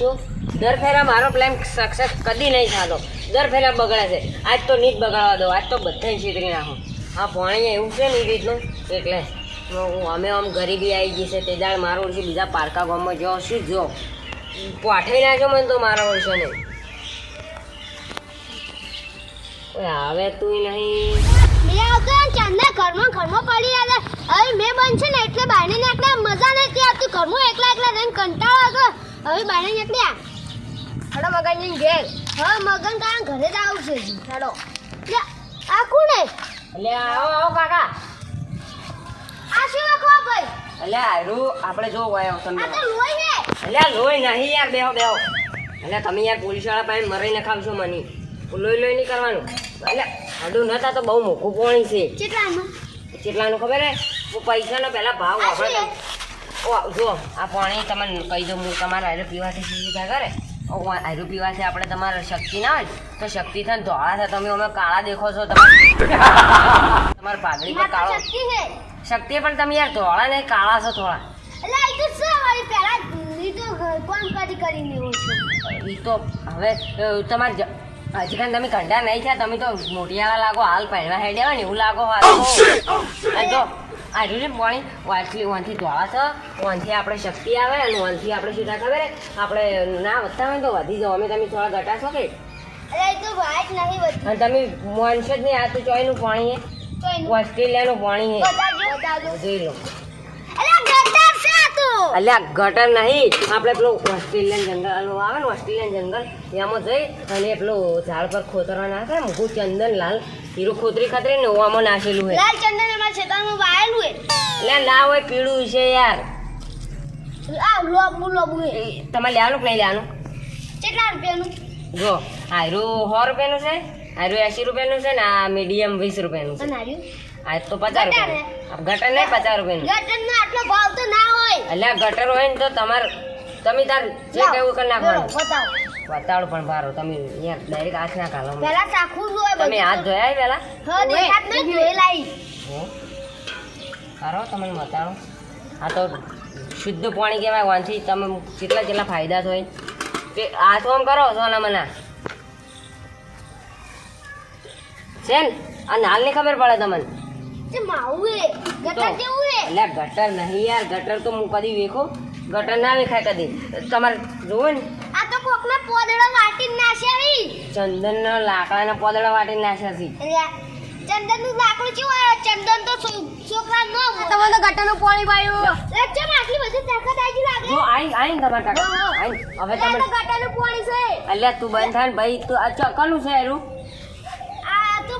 છું. દર ફેરા મારો પ્લાન સક્સેસ કદી નહીં થતો. દર ફેરા બગડે છે. આજ તો નીટ બગાડવા દો. આજ તો બધાને છીતરી નાખો. આ પાણી એવું છે ને એ રીતનું? એટલે અમે આમ ગરીબી આવી ગઈ છે, તે દાળ મારો ઓળશે બીજા પારકા ગામમાં જો શું જો. પાઠવી નાખ્યો મને તો મારો ઓળશે નહીં. હવે તું નહીં. મેં આવતો ચાંદના ઘરમાં ઘરમાં પડી આવે હવે મેં બંધ ને, એટલે બાયણે નીકળ્યા મજા નથી આવતી. ઘરમાં એકલા એકલા રહીને કંટાળો હતો હવે બાયણે નીકળ્યા હડો મગન ઘેર. હા મગન કારણ ઘરે જ આવશે જી હડો. આ કોણ? હે એટલે આવો આવો કાકા. આ શું લખવા ભાઈ? એટલે આયરું આપણે જો વાયો તમે આ તો લોહી હે. એટલે લોહી નહીં યાર બેહો બેહો. એટલે તમે યાર પોલીસવાળા પાસે મરાઈને ખાવશો મની. લોહી લોહી નહીં કરવાનું. એટલે હડું નતા તો બહુ મોઘું પાણી છે. કેટલાનું કેટલાનું ખબર હે? હું પૈસાનો પહેલા ભાવ આ વાપરે શું ઓ જો આ પાણી તમને કહી દઉં હું તમારા આયરું પીવાથી સુવિધા કરે? ઓ પીવાથી આપણે તમારે શક્તિ ના હોય તો શક્તિ થાય ધોળા થાય. તમે અમે કાળા દેખો છો તમે તમારા પાઘડી પર કાળો. શક્તિ પણ તમે યાર ધોળા ને કાળા છો થોડા એટલે આ તો શું વળી પહેલા ઈ તો ઘર કોણ કરી કરીને એવું છે? ઈ તો હવે તમારે હજી કાંઈ તમે કંડા નહીં થયા તમે તો મોટિયાળા લાગો હાલ પહેરવા હેડ્યા હોય ને એવું લાગો હાલ. તો. જો આ રહ્યું છે ને પાણી વાંચલી વાંથી ધોળા છે વાંથી આપણે શક્તિ આવે અને ઓનથી આપણે થાય ખબર આપણે ના વધતા હોય તો વધી જાઓ. અમે તમે થોડા ઘટાશો કે? અને તમે માનશો જ નહીં. આ તો ચોયનું પાણી હે ઓસ્ટ્રેલિયાનું પાણી જોઈ લો એટલે ગટર છે આ તો અલ્યા ગટર નહીં. આપણે પેલું ઓસ્ટ્રેલિયન જંગલ આવે ને ઓસ્ટ્રેલિયન જંગલ એમાં જઈ અને પેલું ઝાડ પર ખોતરવા નાખે. મૂકું ચંદન લાલ હીરો ખોતરી ખાતરી ને આમાં નાખેલું હોય લાલ ચંદન અમારા ખેતરમાં વાયેલું એટલે ના હોય પીળું છે યાર. આ લોબુ લોબુ હે તમારે લેવાનું કે નહીં લેવાનું? કેટલા રૂપિયાનું? જો આયરું સો રૂપિયાનું છે આયરું એસી રૂપિયાનું છે ને આ મીડિયમ વીસ રૂપિયાનું છે. આ તો પચાસ રૂપિયા. ગટર નહીં પચાસ રૂપિયા ગટર નો આટલો ભાવ તો ના હોય. એટલે ગટર હોય ને તો તમારે તમે તાર જે કહેવું કરી નાખવાનું. બતાવો. બતાડો પણ ભારો. તમે યાર ડાયરેક્ટ હાથ ના કાલો પેલા ચાખું જોઈએ તમે હાથ ધોયા પેલા હા દેખાત હે? સારો બતાડો. આ તો શુદ્ધ પાણી કહેવાય વાંચી તમે કેટલા કેટલા ફાયદા થાય તે હાથ આમ કરો સોના મના છે ને? આ નાલની ખબર પડે તમને. તે માવું હે ગટર. કેવું એટલે ગટર નહીં યાર ગટર તો હું કદી વેખો. ગટર ના વેખાય કદી. તમારે જોવો ને. આ તો કોકના પોદળો વાટી નાશે આવી ચંદનના લાકડાના પોદળા વાટી નાખ્યા છે ચંદનનું લાકડું કેવું આવે? ચંદન તો છોકરા તમે તો ગટરનું પાણી પાયું ચમ આટલી બધી તાકાત આવી લાગે? જો આઈ આઈ તમારે કાકા. હા, હા. આઈ હવે તમે તો ગટરનું પાણી છે. અલ્યા તું બંધ થાય ભાઈ તું આ ચકલું છે એરું આ તો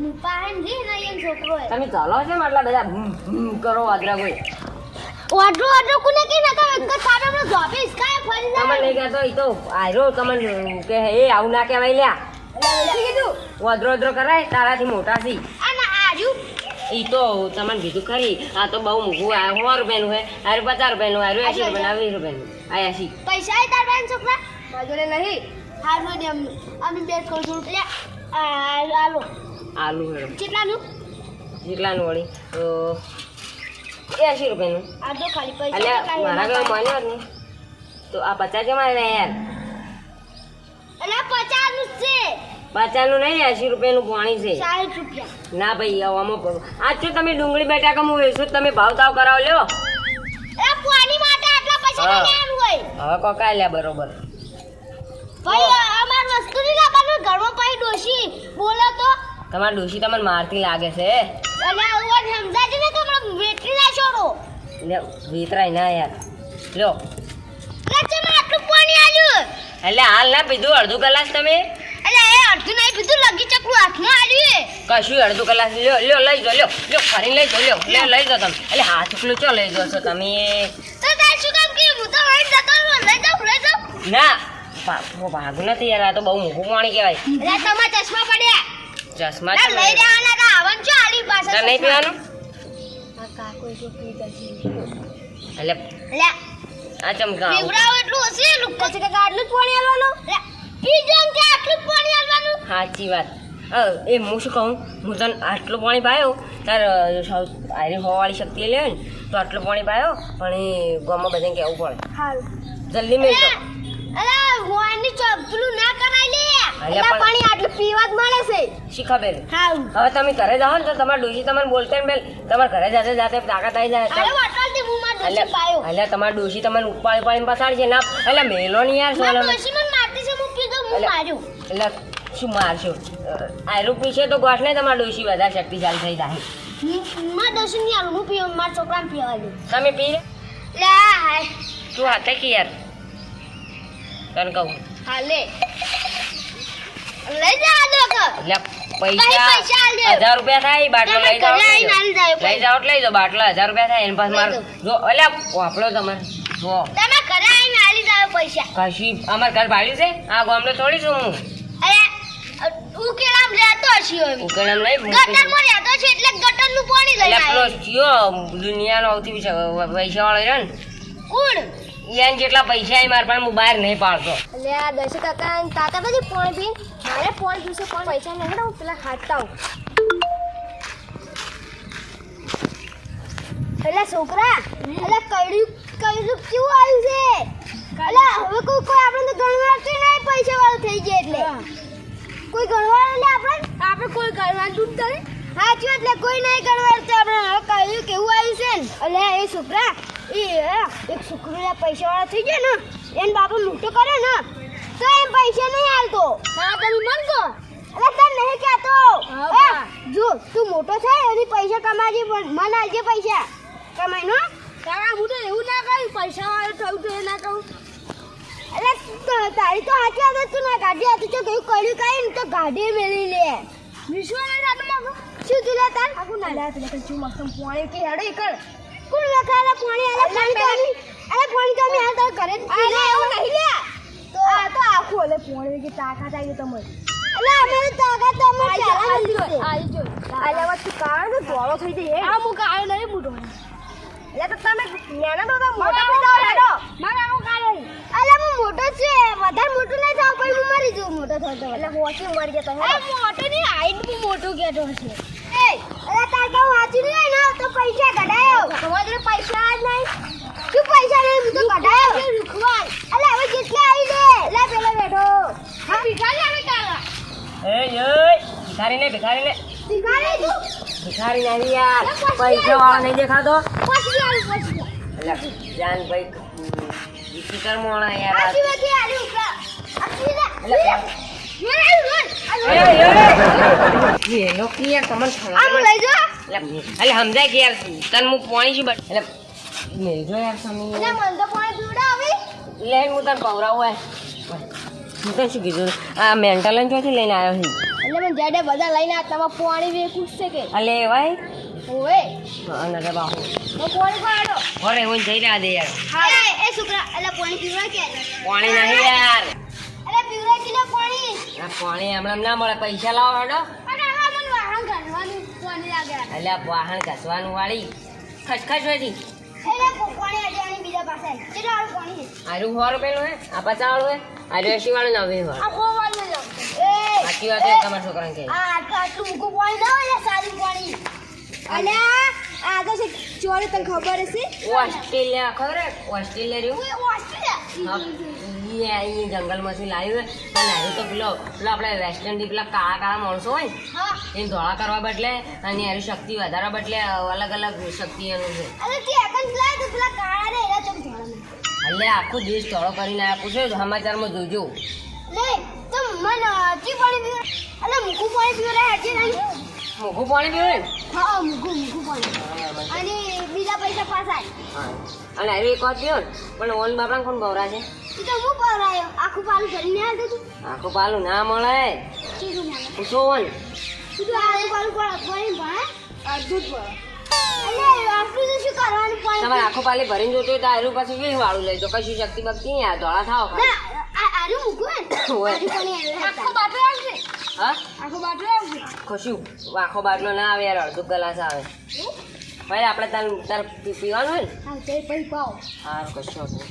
માર પાહન રે ને એમ છોકરો તમે ચાલો છે ને આટલા બધા ભૂમ કરો વાદરા કોઈ. ઓડરો ઓડરો કોને કે એક સામે જોબે ફરી કહેતો ઈ તો આયરો તમને કે એ આવું ના કહેવાય લ્યા. કીધું વાદરો વદરો કરાય તારાથી મોટા સી આ ના આર્યું ઈ તો તમને કીધું ખરી આ તો બહુ મોંઘું આ સો રૂપિયાનું હે આરું પચાસ રૂપિયાનું આરું એસી રૂપિયા વીસ રૂપિયાનું આયા સી પૈસા તાર બેન છોકરા? માગરે નહીં હારું દે અમે બે કરું છું આ આલો આલુ હેડો કેટલાનું? કેટલાનું વળી? તો એસી રૂપિયાનું. આ તો ખાલી પૈસા મારા ઘરે માન્યો ને તો આ પચાસ જમા ને યાર. અને પચાસનું છે. પચાસનું નહીં એસી રૂપિયાનું પાણી છે. સાઠ રૂપિયા. ના ભાઈ આવો આમાં આજ તમે ડુંગળી બેટા કમ વેચો તમે ભાવ તાવ કરાવો લ્યો. પાણી માટે આટલા પૈસા હવે કોકા લ્યા બરોબર. ભાઈ અમાર વસ્તુ નહીં લાવવાનું. ઘરમાં પાઈ ડોશી બોલો તો. તમારે ડોશી તમને મારતી લાગે છે. આવું સમજાજો ને છોડો. વિતરાય યાર. લ્યો. આટલું પાણી આવ્યું એટલે હાલ ના પીધું અડધું કલાક તમે? એટલે એ અડધું નહીં પીધું લગી ચકલું હાથમાં આવ્યું કશું અડધું કલાક લ્યો લ્યો લઈ જાઓ લ્યો લ્યો ફરીને લઈ જાઓ લ્યો લ્યો. લઈ જાઓ તમે. એટલે હાથ ઉપલું ચો લઈ જાઓ છો તમે? તો તાર શું કામ કે હું તો વળી જતો લઈ જાઉં લઈ જાઉં ના ભા- ભાગું નથી યાર આ તો બહુ મોંઘું પાણી કહેવાય. એટલે તમારા ચશ્મા પડ્યા. ચશ્મા છે. લઈ જવાના હતા આવન છો આલી પાસે તને નહીં પીવાનું આ કાકો જો પી જશે એટલે એટલે આ ચમકા પીવડાવો એટલું હશે એલું પછી કાકા આટલું જ પાણી આલવાનું? એટલે પી જાઉં કે આટલું પાણી આલવાનું. સાચી વાત. અ, એ હું શું કહું? હું તને આટલું પાણી પાયો તાર આયરી હોવાળી શક્તિ લે ને તો આટલું પાણી પાયો પણ એ ગામમાં બધાને કહેવું પડે. હાલ જલ્દી મેળ અરે હોવાની ચપલું ના કરાય લે. એટલે પાણી આટલું પીવા જ મળે છે. શી ખબર? હા હવે તમે ઘરે જાઓ ને તો તમાર ડોશી તમને બોલતે ને બેલ તમાર ઘરે જાતે જાતે તાકાત આવી જાય. અરે વાટલથી હું માર ડોશી પાયો. એટલે તમાર ડોશી તમને ઉપાડી પાડીને છે ના એટલે મેલો ની યાર સોલો ડોશી મને મારતી છે હું પીધો હું માર્યો એટલે શું મારશો? આયરું પીશે તો ગોઠ ને તમારા ડોશી વધારે શક્તિશાળી થઈ જાય. મા માર ડોશી ની આલુ હું પીવું મારા છોકરાને પીવા તમે પી લે. લે હાય. તું હાથે કે યાર તને કહું. હાલે. લઈ જા દો કે એટલે પૈસા? હજાર રૂપિયા થાય બાટલો લઈ જાઓ લઈ જાઓ. લઈ જાઓ લઈ બાટલો હજાર રૂપિયા થાય એની પાસે માર જો એટલે વાપરો તમે જો. તમે ઘરે આવીને આલી જાવ પૈસા. કશી અમાર ઘર ભાડ્યું છે? આ ગામડે થોડી છું હું. અરે ઉકેલામ રહેતો હશે ઉકેલામ નહીં ગટરમાં રહેતો છે એટલે ગટરનું પાણી લઈને એટલે પેલો ચિયો દુનિયાનો સૌથી પૈસા વાળો રહ્યો ને. કોણ? એને જેટલા પૈસા એ મારા પાસે હું બહાર નહીં પાડતો. એટલે આ દસ કાકા તાતા જ પોણી બી મારે પોણી પીશે કોણ પૈસા નહીં હું પેલા હાથતા એટલે છોકરા એટલે કયું કયું કેવું આવ્યું છે? એટલે હવે કોઈ કોઈ આપણે તો ગણવાતું નહીં પૈસા વાળું થઈ ગયા એટલે. કોઈ ગણવાળું એટલે આપણે? આપણે કોઈ ગણવા દૂધ કરે સાચું એટલે કોઈ નહીં ગણવાડતું આપણે હવે કયું કેવું આવ્યું છે ને. એટલે એ છોકરા એ એક છોકરો પૈસા વાળા થઈ ગયા ને એને બાપા મોટો કરે ને તો એમ પૈસા નહીં હાલતો હા તમે મન કહો અરે તને નહીં કહેતો. જો તું મોટો થાય એની પૈસા કમાજે પણ મન આવજે પૈસા. કમાઈ નો કાકા હું તો એવું ના કહ્યું પૈસા વાળો થયું તો એ ના કહું. અરે તારી તો સાચી આદત તું ના ગાડી હતી તો કયું કર્યું કાંઈ ને તો ગાડી મેળવી લે. વિશ્વાસ રાતમાં શું તું લે તાર આખું ના લે તું મસ્ત પોણી કે હેડો એકર કોણ લખાયેલા પાણી આલે પાણી તો અમે અરે પાણી તો અમે આ તો ઘરે જ પીને એવું નહીં લે. તો આ તો આખો લે પાણી કે તાકાત આવી તમારે? એટલે અમારી તાકાત તો અમે ચાલા જો આવી જો આલે વાત તું કારણ તો ધોળો થઈ જઈ આ મુ કાળો નહીં બુડો એટલે તો તમે નાના તો મોટા પૈસા હેડો મારા હું કાળો અલે હું મોટો છે વધારે મોટો નહીં થાવ કોઈ હું મરી જઉં મોટો થતો એટલે હોચી મરી જતો અરે મોટો ની હાઈટ બી મોટો કેતો છે અરે વાંચી નહીં ને તો પૈસા કઢાયો તમારે પૈસા જ નહીં શું પૈસા નહીં હું તો કઢાયો રૂખવાલ અલે હવે જેટલા આવી દે લે પેલો બેઠો હા ભિખારી આવે તારા એ ભિખારી ને ભિખારી ને ભિખારી તું ભિખારી નહીં યાર પૈસા વાળા નહીં દેખાતો પછી આવી પછી એટલે જાન ભાઈ વિચિત્ર મોણા યાર આજી વાજી આલી ઉપરા આજી લે એટલે લે એ, એ, એ લોકો યાર તમને ખબર લઈ જો એટલે એટલે સમજાય કે યાર તને હું પાણી છું બટ એટલે હું તને પવરાવું હોય હું તને શું કીધું આ મેન્ટલ જોથી લઈને આવ્યો છે એટલે બધા લઈને આ તમાર પાણી વે છે કે અલે ભાઈ ઓએ હું જઈ રહ્યા દે યાર હા નહીં યાર. એટલે પીવડા કિલો પાણી. અરે પાણી હમણાં ના મળે પૈસા લાવો હેડો. અરે હા મને વાહન ઘસવાનું પાણી લાગે. એટલે વાહન ઘસવાનું વાળી. ખસખસ હોયથી એટલે પાણી આજે આની બીજા પાસે. કેટલા વાળું પાણી આરું સો રૂપિયાનું હે? આ પચાસ વાળું હે? આરું એસી વાળું નવે હોય આ જ એ સાચી વાત છે તમારા છોકરાને કે આ આટલું આટલું મૂકું પાણી ના હોય સારું પાણી. અને આ આ તો છે ચોરે તને ખબર હશે? ઓસ્ટ્રેલિયા ખબર ઓસ્ટ્રેલિયા રહ્યું? ઓસ્ટ્રેલિયા. અહીં જંગલમાંથી લાવ્યું પણ હારું તો પેલો પેલો આપણે વેસ્ટર્ન પેલા કાળા કાળા માણસો હોય ને એને ધોળા કરવા બદલે અને એની શક્તિ વધારવા બદલે અલગ અલગ શક્તિ એનું છે એટલે આખો દેશ ધોળો કરીને આપ્યું છે સમાચારમાં જોજો. લે તો મને હજી પાણી પીવે અલે મૂકું પાણી પીવે રે હજી નહીં. મોઘું પાણી પીવું ને હા મોઘું મોઘું પાણી. અને બીજા પૈસા પાછા. અને હવે એક વાત ને પણ ઓન બાપરા કોણ ગૌરા છે તું તો હું પવરાયો આખું પાલું કરીને આવતો છું આખું પાલું ના મળે. પૂછો ને તું તો આખું પાલું પર પાણી ભણે અડધું જ ભણે અલે આટલું તો શું કરવાનું પાણી તમારે આખું પાલી ભરીને જોતું હોય તો આરું પાછું વીસ વાળું લઈ જો કશું શક્તિ બક્તિ નહીં. આ ધોળા થાવ ખાલી. ના આ આરું મૂકું આખો બાપે આવશે હા? આખો બાટલો આવશે ખુશું આખો બાટલો ના આવે યાર અડધો ગ્લાસ આવે. ભાઈ આપણે તાર તાર પીવાનું હોય ને? હા તે પછી પાવ. હા કશું વાંધો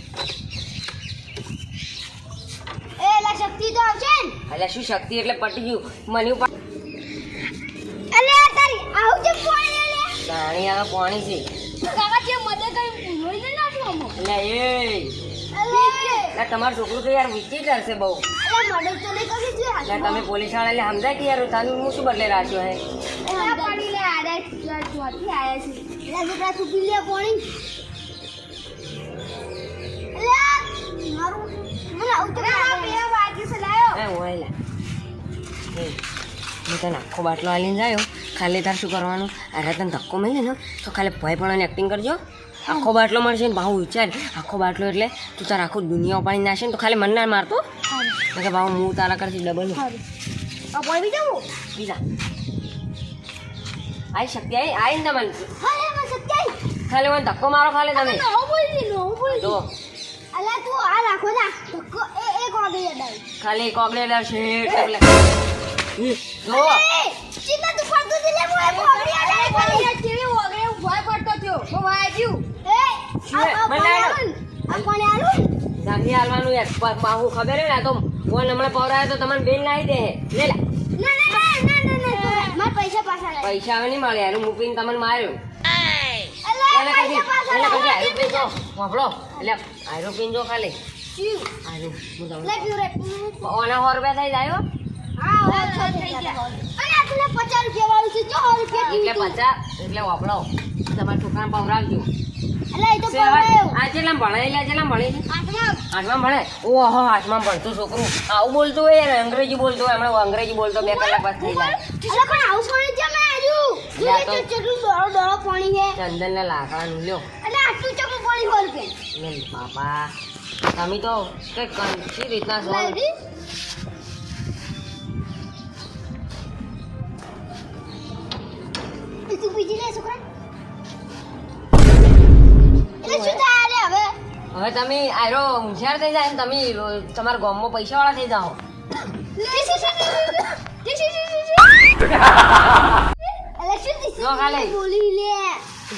એ લા શક્તિ તો આવશે ને? એટલે શું શક્તિ? એટલે પટી ગયું. મને ઉપર અલે આ તારી આવું છે પાણી લે પાણી આવે પાણી છે. કાકા જે મદદ કરી ઉભોઈ ને નાખું અમો એ. અલે એટલે તમારું છોકરું તો યાર વિચિત્ર છે બહુ તમે પોલીસ વાળાને સમજાય કે યાર તાનું હું શું બદલે રાખ્યો હે હે તને આખો બાટલો આલીને જાયો ખાલી તાર શું કરવાનું? અરે તને ધક્કો મળે ને તો ખાલી ભય પણ એક્ટિંગ કરજો. આખો બાટલો મળશે ને ભાવ વિચાર આખો બાટલો એટલે તું તાર આખું દુનિયા પાણી નાખશે ને તો ખાલી મન ના મારતો. કે ભાવ હું તારા કરતી ડબલ બીજા. આઈ શક્તિ આઈ આઈ ને મને ખાલી મને ધક્કો મારો ખાલી તમે. નો બોલતી નો બોલતી. જો. અલા તું આ રાખો ના ધક્કો એ એક ખાલી કોકડે છે એટલે જો. તું કેવી વગરે ભય પડતો થયો. હું વાગ્યું હાલવાનું યાર ખબર હે ને તો ફોન હમણાં પવરાયો તો તમને બેન લાવી દે. લે લે. ના ના ના ના ના ના માર પૈસા પાછા પૈસા હવે નહીં મળે યાર મૂકીને તમને માર્યું. અલા એટલે કદી પૈસા એટલે પાછા કદી લે આયરો પીન જો ખાલી. ઓના સો રૂપિયા થઈ જાય હો. હા હવે છ થઈ ગયા. અને આ તુને 50 રૂપિયા વાળું છે. જો રૂપિયા એટલે પચાસ એટલે વાપરો. તમારે છોકરાને પવરાવજો અંગ્રેજી બોલતું હોય અંગ્રેજી બોલતો બે કલાક બાદ થઈ જાય. ચંદન ને લાકડાનું લ્યો. બાપા. તમે તો કઈ રીતના છો. તું બીજી લે છોકરા. હવે તમે આયરો હોશિયાર થઈ જાય તમે તમારા ગામમાં પૈસા વાળા થઈ જાઓ. જો ખાલી.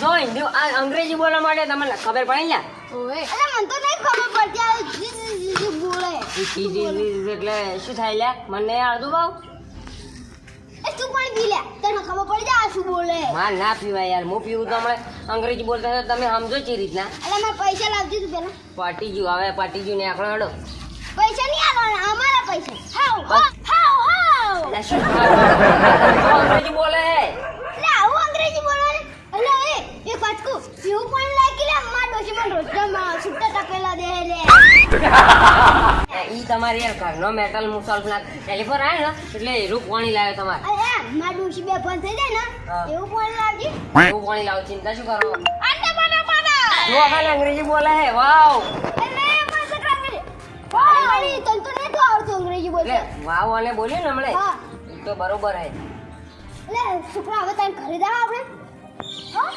જો હિન્દી આ અંગ્રેજી બોલવા માટે તમને ખબર પડે મને તો નહીં ખબર પડતી આ બોલે. જી એટલે શું થાય લ્યા? મને નહીં આવડતું ભાવ તું પણ પી લે તને ખબર પડી જાય શું બોલે? માર ના પીવાય યાર હું પીવું તો હમણાં અંગ્રેજી બોલતા હતા તમે સમજો ચી રીતના. એટલે મારે પૈસા લાવજો તું પેલા. પાટી ગયું હવે પાટી ગયું ને આંકડો હડો. પૈસા નહીં આવવાના અમારા પૈસા. હાઉ હાઉ એટલે શું અંગ્રેજી બોલે એટલે આવું અંગ્રેજી બોલવાનું? એટલે એ એ પાછું પીવું પણ લાગી લે અમાર ડોશીમાં રોજમાં છૂટા ટકેલા દે લે. તમારી યાર ઘરનો મેટલ મુસલ્ફ ના ટેલિફોન આવે ને એટલે એરું પાણી લાવ્યો તમારે. અરે માર ડોશી બે ફોન થઈ જાય ને એવું પાણી લાવજે. એવું પાણી લાવ ચિંતા શું કરો? આને બના બના જો ખાલી અંગ્રેજી બોલે હે વાવ. વાવ. અને બોલ્યું ને હમણે. હા. તો બરોબર હે. એટલે છોકરા હવે તને ઘરે જાવ આપણે? હા?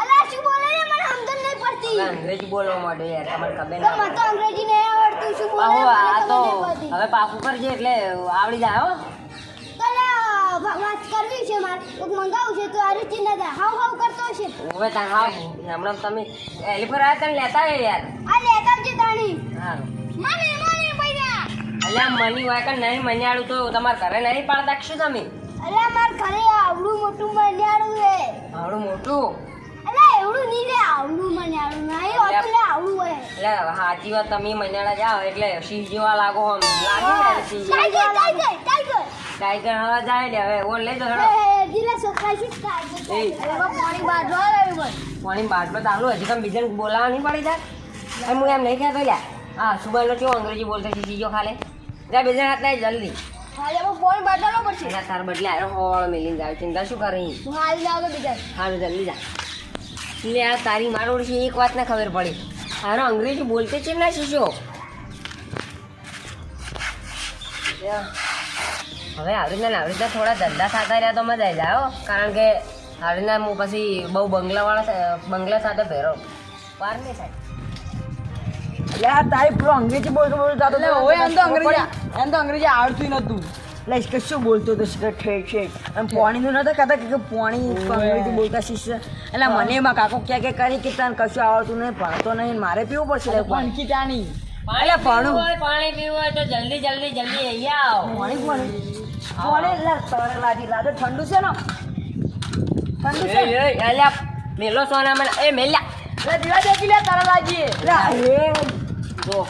અલા શું બોલે રે મને સમજણ નહીં પડતી. અંગ્રેજી બોલવા માંડે યાર તમારે ખબર ના મને તો અંગ્રેજી નહીં આવડતું. શું બોલે? આ તો. હવે પાકું કરજે એટલે આવડી જાય હો. તને વાત કરવી છે માર. કોક મંગાવું છે તો રીતે ના થાય. હાવ હાવ કરતો છે હવે તા હા હમણાં તમે એલિફર આવ્યા તને લેતા આવ્યો યાર. આ લેતા આવજે તાણી. હા મને મને પૈસા અલ્યા મની હોય કે નહીં મન્યાડું તો તમારા ઘરે નહીં પાડતા શું તમે? અરે મારા ઘરે આવડું મોટું મન્યાડું છે. આવડું મોટું? નહીં આવડું મન્યાળું નહીં હોતું લે આવડું હોય એટલે સાચી વાત તમે મન્યાળા જાઓ એટલે સિંહ જેવા લાગો આમ લાગે ને સિંહ ટાઈગર ટાઈગર ટાઈગર. ટાઈગર હવે જાય ને હવે ઓન લઈ હેડો. છોકરા ટાઈગર હવે પાણી બાજુ આવે પાણી બાટલો ચાલુ હજી તમે બીજાને બોલાવા નહીં પડી જાય હું એમ નહીં કહેતો લ્યા હા સુબાઈનો કેવો અંગ્રેજી બોલતો છે સીજો ખાલે. જા બીજા હાથ લાય જલ્દી. પડશે તાર બદલે આરો હોવાળો મેલીને જાય ચિંતા શું કરી? હાલ જાવ તો બીજા. હાલ જલ્દી જા. લે આ તારી મારોડ છે એક વાત ના ખબર પડે. હારો અંગ્રેજી બોલતે છે ના શીશો હવે આવી રીતના ને આવી રીતના થોડા ધંધા થતા રહ્યા તો મજા આવી જાય કારણ કે આવી રીતના હું પછી બહુ બંગલાવાળા બંગલા સાથે ભેરો. પાર નહીં થાય. એટલે તારી પેલો અંગ્રેજી બોલતો બોલતો હતો એમ તો અંગ્રેજી એમ તો અંગ્રેજી આવડતું નતું એટલે કે શું બોલતો હતો ઠેક ઠેક અને પોણીનું નતા કહેતા કે પોણી અંગ્રેજી બોલતા શીખશે એટલે મને એમાં કાકો ક્યાં કે કરી કે તને કશું આવડતું નહીં ભણતો નહીં મારે પીવું પડશે એટલે પાણી. પણકી ચાની પાણી પીવું હોય તો જલ્દી જલ્દી જલ્દી અહીંયા આવો. પાણી પાણી. એટલે લાગે ઠંડુ છે ને? ઠંડુ છે? મેલો સોના મને. એ મેલ્યા. એટલે દીવા દેખી લે તારા બોલાવો.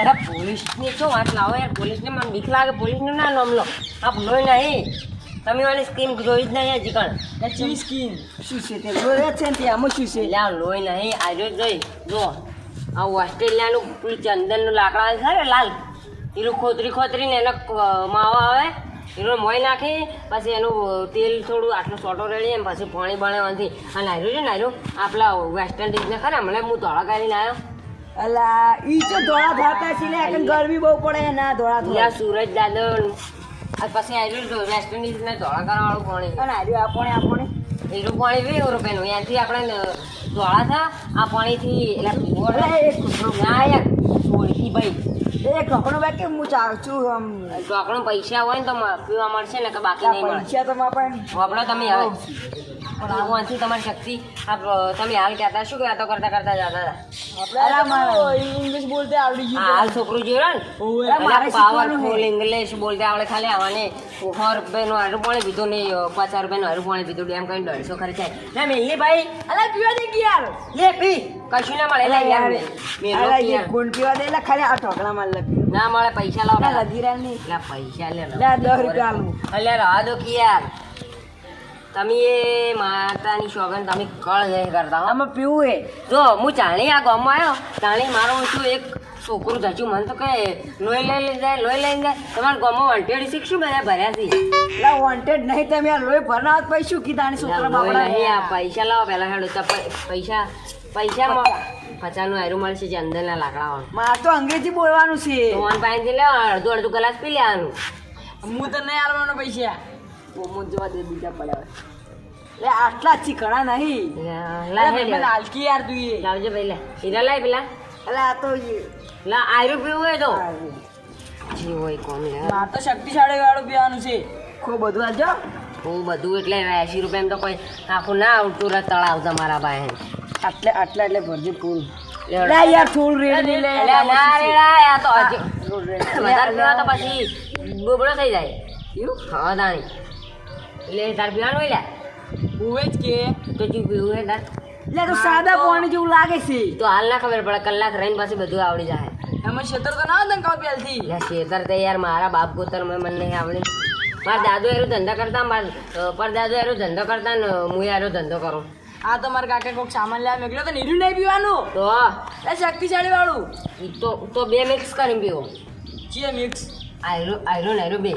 અરે પોલીસની શું વાત લાવો યાર મને બીક લાગે પોલીસનું ના નામ લો. આ લોહી નહીં. તમે વાળી સ્કીમ જોઈ જ નહીં હજી કણ લે ચી સ્કીન શું છે તે? લોહી છે ને આમાં શું છે? એટલે લોહી નહીં. આજે જોઈ જો. આ ઓસ્ટ્રેલિયાનું પેલું ચંદનનું લાકડા છે ને લાલ. એનું ખોતરી ખોતરીને એનો માવો આવે. એનો મોય નાખી પછી એનું તેલ થોડું આટલો સોટો રેડી એમ પછી પાણી બનાવવાથી આ આર્યું છે નાયરું? આપણા વેસ્ટર્ન ડિશને ખરા મને હું ધોળા કરીને આવ્યો અલા ઈ તો ધોળા થતા છે ને એકન ગરમી બહુ પડે? ના ધોળા ત્યાં સૂરજ સુરજ દાદો આ પછી આવ્યું તો વેસ્ટર્ન ડિશને ધોળા કરવાવાળું પાણી. અને આર્યું આપણે આપણે આ પાણી. વીસ રૂપિયાનું ત્યાંથી આપણે ધોળા થા આ પાણીથી એટલે ના યાર. સોળથી ભાઈ. એ કપડું ભાઈ કે હું છું આમ. ચોકડું પૈસા હોય ને તો પીવા મળશે ને કે બાકી નહીં મળે. પૈસા તો મારા આપણે તમે હવે. પણ આમાંથી તમારી શક્તિ? આપ તમે હાલ કહેતા શું કહેતો કરતા કરતા જતા હતા? ઇંગ્લિશ બોલતે આવડી ગયું હાલ છોકરું જોયો ને? મારે પાવરફુલ છે. ઇંગ્લિશ બોલતે આવડે ખાલી આવવાને સો રૂપિયાનું હારું પાણી પીધું નહીં પચાસ રૂપિયાનું હારું પાણી પીધું. એમ કરીને દોઢસો ખર્ચાય ના મેલી ભાઈ. અલા પીવા દે કે યાર લે પી. કશું ના મળે યાર. ગુણ પીવા દે એટલે ખાલી આ લખ્યું ના મળે પૈસા લાવો ના રહ્યા નહીં. પૈસા લે લે. દસ રૂપિયા અલ્યા રાહ દો કે યાર. તમે એ માતાની શોગન તમે કળ નહીં કરતા હો. આમાં પીવું હે. જો હું ચાણી આ ગામમાં આવ્યો ચાણી મારો શું એક છોકરું થયું મને તો કહે લોહી લઈ લઈ જાય લોહી લઈને જાય. તમારા ગામમાં વંટેડી શીખશું બધા ભર્યા છે એટલે વોન્ટેડ નહીં તમે આ લોહી ભરનાર પછી શું કીધા છોકરા બાપડા નહીં આ પૈસા લાવો પહેલા હેડો તો પૈસા પૈસા પચાસનું હેરું મળશે જે અંદરના લાકડાવાળું. મારે તો અંગ્રેજી બોલવાનું છે. ફોન પાણીથી લેવા અડધું અડધો ગ્લાસ પી લેવાનું. હું તો નહીં આલવાનો પૈસા. મોમો જોવા દે બીજા પડ્યા લે આટલા જ ઘણા નહીં. લા અલા હાલકી યાર તું એ લાવજો ભાઈ લે. હીરા લાય પેલા. એટલે આ તો લા આયરો પીવું હોય તો. જી હોય કોમ લે. આ તો શક્તિશાળી વાળું પીવાનું છે. ખૂબ બધું આજો હું બધું એટલે એસી એમ તો કોઈ આખું ના આવતું રહે તળાવ તમારા પાસે. આટલે આટલા એટલે ભરજી ફૂલ. લે યાર થોડું રેડ લે ના રે આ તો હજુ વધારે પીવા તો પછી બોબડો થઈ જાય? હા દાણી એટલે તાર પીવાનું હોય લે. ઉવે જ કે. તો તું પીવું હે તાર. એટલે તો સાદા પાણી જેવું લાગે છે. તો હાલ ના ખબર પડે કલાક રહીને પછી બધું આવડી જાય. એમાં ક્ષેત્ર તો ના હતા કાવ પહેલથી લે શેતર તો યાર મારા બાપ કોતર મેં મને નહીં આવડે. મારા દાદો એરો ધંધો કરતા મારા પર દાદો એરો ધંધો કરતા ને હું એરો ધંધો કરું. આ તો મારા કાકા કોઈક સામાન લેવા મોકલ્યો તો નીરું નહીં પીવાનું? તો? એ શક્તિશાળી વાળું તો તો બે મિક્સ કરીને પીવો. છીએ મિક્સ આયરો આયરો ને આયરો બે.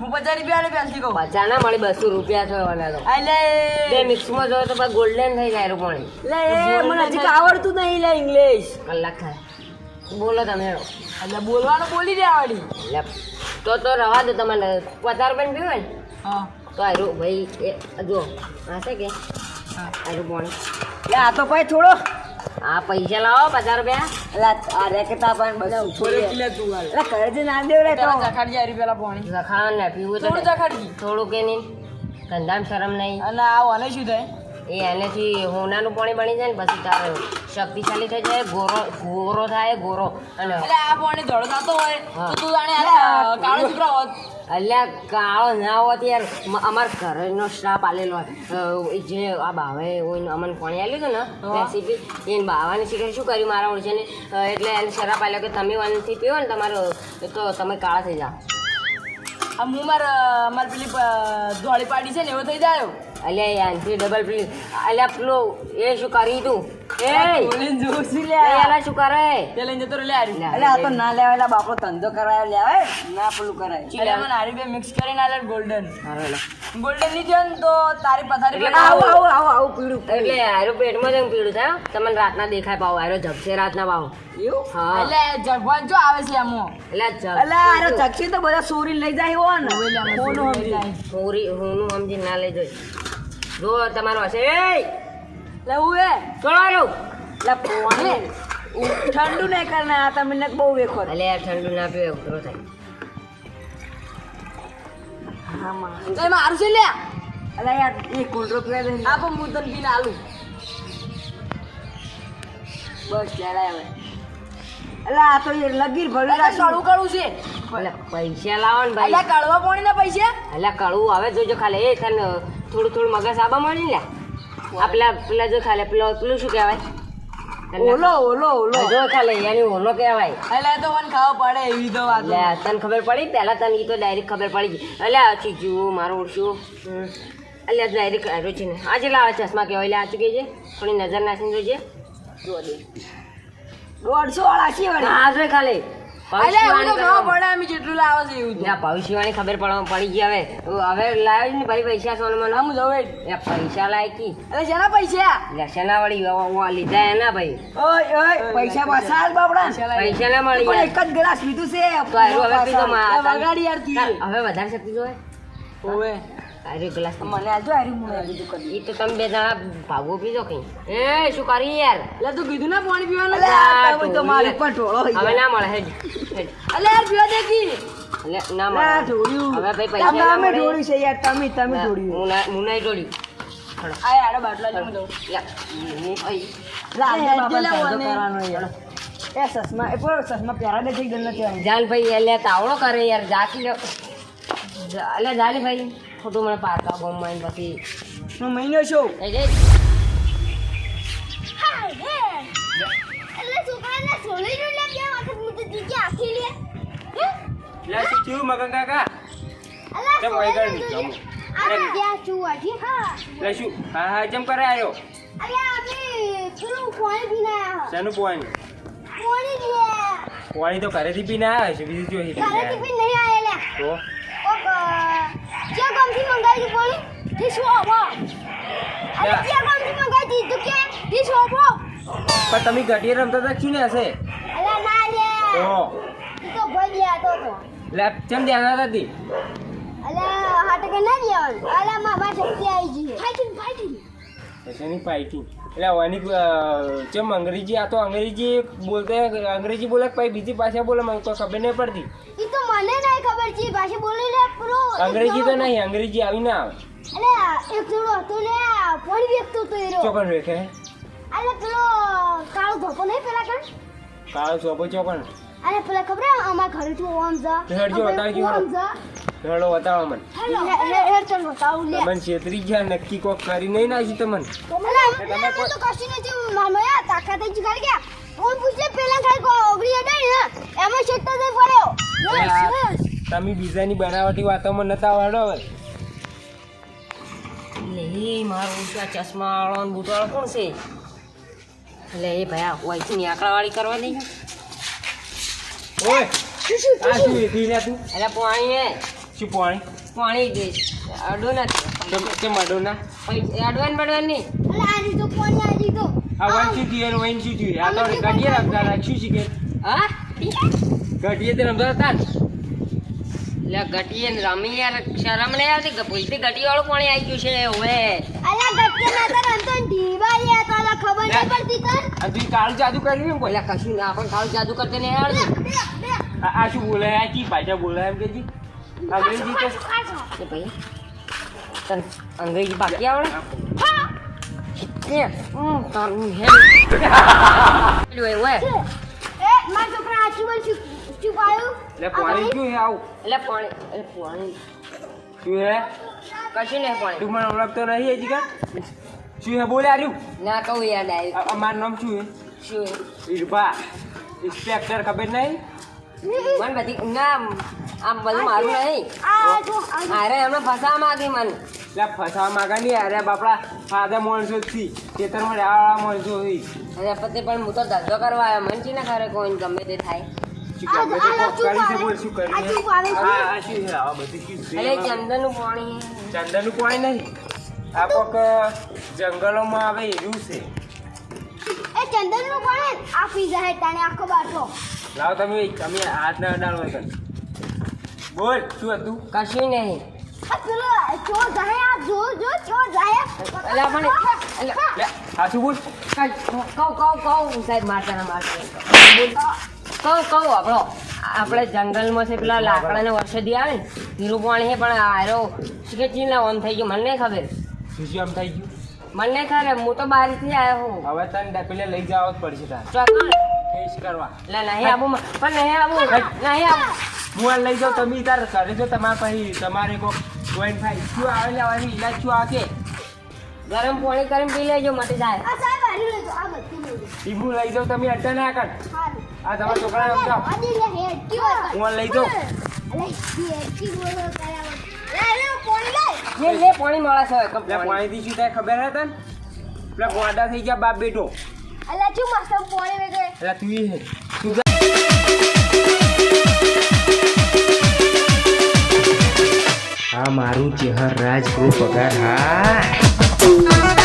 હું પચાસ રૂપિયા કહું. ના મળી બસો રૂપિયા થવાના તો. એટલે મિક્સમાં જોયો તો ગોલ્ડન થઈ જાય આયરું પાણી લે મને હજી આવડતું નહીં લે ઇંગ્લિશ કલાક થાય. બોલો તમે એટલે બોલવાનું બોલી દે આવડી. તો તો રવા દો તમારે. પચાસ પણ પીવું ને? હા. તો આયરું ભાઈ જો હા છે કે? આયરું પાણી આ તો ભાઈ થોડો આ પૈસા લાવો પચાસ રૂપિયા. આ રેકેટા પણ કરજે ના દેવડે તું હાલ. લે ઘરે જઈને આ દેવ રે તો પેલા પાણી. ને પીવું થોડું ચખાડી થોડું કે નહીં. ધંધામાં શરમ નહીં. અને આ વાને શું થાય? એ એનેથી હોનાનું પાણી બની જાય ને પછી તારે શક્તિશાળી થઈ જાય ગોરો ગોરો થાય ગોરો. અને એટલે આ પાણી ધોળો થતો હોય. તો તું જાણે કાળો છોકરો હોત. અલ્યા કાળો ના હોત યાર. અમારા અમાર ઘરનો શ્રાપ આલેલો હોય. જે આ બાવે હોય અમને કોણે આલ્યું હતું ને. રેસીપી એને બાવાની શીખે શું કર્યું મારા ઓળખે એટલે એને શરાપ આલ્યો કે તમે વાનથી પીવો ને તમારો તો તમે કાળા થઈ જાઓ. આ હું મારા મારી પેલી ધોળી પાડી છે ને એવો થઈ જાય. અલ્યા એનથી ડબલ પેલી અલ્યા પેલું એ શું કરી તું? એટલે ના ના એટલે ગોલ્ડન ગોલ્ડન નહીં થયો તો તારી પથારી આવું આવું આવું આવું પીળું એટલે આયરો પેટમાં જેમ પીળું થાય તમને રાતના દેખાય પાવ આયરો જગશે રાતના પાવ. એવું? હા. એટલે જગવાન જો આવે છે આમાં. એટલે ઝપ- અલા તો બધા સોરી લઈ જાય હો ને. કોનું સમજી હોરી હોનું સમજી ના લેજો જો તમારો હશે. લેવું એ. ચોળારો લે પોણે. ઠંડુ નહીં કરને આ તમને બહુ વેખો અલે યાર ઠંડુ ના પીવે ઉતરો થાય. હા માં. તો એમાં છે લે અલા યાર એ કુલરો પીવા દે આ પણ હું તને પીને આલું. બસ ચાલે હવે અલા આ તો લગીર ભરી કડવું કડવું છે. પૈસા લાવો ને ભાઈ. ભાઈ કડવા પાણી ના પૈસા? એટલે કડવું આવે જોજો ખાલી. એ તને થોડું થોડું મગજ આબા મળી લે આ પેલા જો ખાલે પેલો પેલું શું કહેવાય? ઓલો ઓલો ઓલો. જો ખાલે એની ઓલો કહેવાય. એટલે તો મને ખાવ પડે એવી તો વાત. લે તને ખબર પડી? પહેલા તને ઈ તો ડાયરેક્ટ ખબર પડી ગઈ. એટલે આછી જુઓ મારું ઓળશું. એટલે ડાયરેક્ટ આવ્યો છે ને. આજે લાવે ચશ્મા કહેવાય. એટલે આ ચૂકી છે થોડી નજર નાખીને જોજે. જો દોઢસો વાળા છે હા જોઈ ખાલી. ભવિષ્યવાણી પડે અમે જેટલું લાવે છે એવું ભવિષ્યવાણી ખબર પડવા પડી ગઈ હવે. હવે લાવ્યો ને ભાઈ પૈસા સોનમાં આમ જવે પૈસા લાય કી શેના પૈસા? લસણા વળી? લીધા એના ભાઈ. ઓય ઓય પૈસા પાછા હાલ બાપડા. પૈસા ના મળી. એક જ ગ્લાસ પીધું છે. તો પીધો માં હવે વધારે શક્તિ જોવે? ઓવે હારું ગ્લાસ મને આજો આર્યું મને કીધું કરી ઈ તો તમે બે જણા ભાગો પીજો કઈ. એ શું કરી યાર? એટલે તું કીધું ના પાણી પીવાનું? આ તો મારે પણ ઢોળો હવે ના મળે હેડ. અલે યાર પીવા દેખી અલે ના ના મળે ઢોળ્યું. હવે ભાઈ પૈસા તમે ના અમે. ઢોળ્યું છે યાર તમે તમે ના, ઢોળ્યું. હું ના હું નહીં ઢોળ્યું. આ યાર બાટલા જમી દઉં. યા, હું ભાઈ એ. એ સસમા એ પણ સસમા પ્યારા દે થઈ ગયેલ નથી જાન ભાઈ એટલે તાવડો કરે યાર જાકી જા- એટલે જાલી ભાઈ. ખોટું મને પારકા ગમમાં આઈને પછી. હું મહિનો છું. એ જે હા. એટલે છોકરાને છોડી નું લે બે વખત હું તો જીજે આખી લે. લે શું થયું મગન કાકા? અલા જમું? જ્યાં ચુવાઠી હા. લે શું? હા હા જેમ કરે આવ્યો અલ્યા આપણે પેલું પાણી પીને આયા શેનું પાણી? પાણી લે પાણી તો ઘરેથી પીને આવ્યા છે બીજું જો હિરી તારે ટિફિન નહીં આયેલા તો? જે ગામથી મંગાવી હતી પાણી તે શોપો અરે. જે ગામથી મંગાવી હતી તું કે પણ તમે ઘટીએ રમતા હતા ને હશે અલા ના લે. તો તો ભાઈ આતો તો લે કેમ ધ્યાન હતી? અલા હાટે કે ના લેવાનું અલા મામા શક્તિ આવી ગઈ ફાઈટિંગ ફાઈટિંગ શેની પાઇટિંગ એટલે વાની જેમ અંગ્રેજી આ તો અંગ્રેજી બોલતે અંગ્રેજી બોલે પછી બીજી ભાષા બોલે મને તો ખબર નહીં પડતી. એ તો મને ખબર છે ભાષા બોલી લે પ્રો અંગ્રેજી તો નહીં અંગ્રેજી આવી ના આવે. અલે એક જોડો હતો લે પાણી વેચતો તો એરો. ચોકન રેખે અલે પેલો કાળો ધોકો નહીં પેલા કણ? કાળો ચોપો ચોકન અરે પેલા ખબર અમારા ઘરેથી ઓમ જા. હેડજો, બતાવજો. ઓમ જા. હેડો બતાવો મને. હેડ ચાલ બતાવું લે. તમને છેતરી ગયા નક્કી કોક કરી નહીં નાખી તમને. તો કશી નથી મામા તાકાત જ કરી ગયા. ઓમ પૂછે પેલા ખાલી ઓગળી અડાઈ ને એમાં છેટો દે પડ્યો યસ યસ તમે બીજાની બનાવટી વાતોમાં નતા વાળો હવે. એટલે મારો ઊંચા ચશ્મા વાળો ને બૂટ વાળો કોણ છે? એટલે એ ભાઈ આ વયથી આંકડાવાળી કરવા દઈ ઓય આ શું? એથી ને તું? એટલે પાણી હે શું પાણી? પાણી દે અડો ના કેમ અડો ના? અડવાન બડવાન નહીં. અલે આજી તો કોની આજી તો આ વન શું થયું એનું શું થયું આ તો ગાડીએ રમતા હતા શું શીખે? હા? ગાડીએ તે રમતા હતા ને એટલે ગટીએ ને રમી યાર. શરમ નહીં આવતી? ભૂલથી ગટી વાળું પાણી આવી ગયું છે હવે? અલે ગટકે ના તો રમતો ઢીબા લે તો અલા ખબર નહીં પડતી તન? આ તું જાદુ ને એટલે કશું ના પણ જાદુ કરતે બે બે આ શું બોલે? આ કી બોલે એમ કે જી અંગ્રેજી તો એ ભાઈ તને અંગ્રેજી બાકી આવડે? કે હમ તારું એ માર છોકરા આચી બોલ એટલે પાણી શું હે આવું? એટલે પાણી. એટલે પાણી. શું હે? કશું નહીં પાણી. તું મને ઓળખતો નહીં હજી કા? શું હે બોલ્યા આર્યું? ના કહું યાર ડાયરેક્ટ આ- આ નામ શું હે? શું હે? ઈરબા ઇન્સ્પેક્ટર ખબર નહીં? મને બધી ના આમ બધું મારું નહીં. આ જો અરે એમને ફસાવા માંગી મને. એટલે ફસાવા માગા નહીં. અરે બાપડા ફાધર માણસો થી ખેતરમાં રહેવાળા માણસો અરે પતિ પણ હું તો ધંધો કરવા આવ્યો. મન છે ને ખરે કોઈ ગમે તે થાય. બોલ ચંદનનું પાણી ચંદનનું પાણી નહીં. આ કોક જંગલોમાં આવે એવું છે. એ ચંદનનું આ પીઝા હે તાણે આખો બાટલો. લાવ તમે તમે હાથ ના અડાડો કર બોલ શું હતું? કશું નહીં. આ પેલો ચો જાય આ જો જો ચો જાય. એટલે પણ. સાચું બોલ? કઉ કહું કહું કહું સાહેબ મારતા ના મારતા. કહું કહું આપણો. આપણે જંગલમાં છે પેલા લાકડાને વર્ષોથી આવે ને ધીરું પાણી છે પણ આરો કે ચીના ઓમ થઈ ગયું. મને નહીં ખબર. શું આમ થઈ ગયું? મને નહીં ખબર. હું તો બહારથી આવ્યો હું હવે તને પેલે લઈ જવા જ પડશે તાર. ચોકણ કરવા. એટલે નહીં આવું પણ નહીં આવું. નહીં આવું. હું આ લઈ જાઉં તમે તાર કરે જો તમારે પછી તમારે કોક જોઈન્ટ થાય શું આવે લેવાની ઇલાજ શું આવે ગરમ પાણી કરીને પી લેજો મટી જાય. આ સાહેબ હારી લેજો આ બધી લેજો ઈબુ લઈ જાઉં તમે અડ્ડા ના કર. આ તમારા છોકરાને સમજાવો. હું લઈ જાઉં અલે, હેડકી બોલો કરાવો. લે, લે, પોણી લે. જે લે પાણી મળે છે પાણી પાણીથી શું થાય ખબર હતા ને પેલા ગોડા થઈ ગયા બાપ બેટો અલે, શું મસ્ત પાણી વેગે. એટલે તું હે. તું જા. મારું ચહેર રાજ ગ્રુપ પગાર હા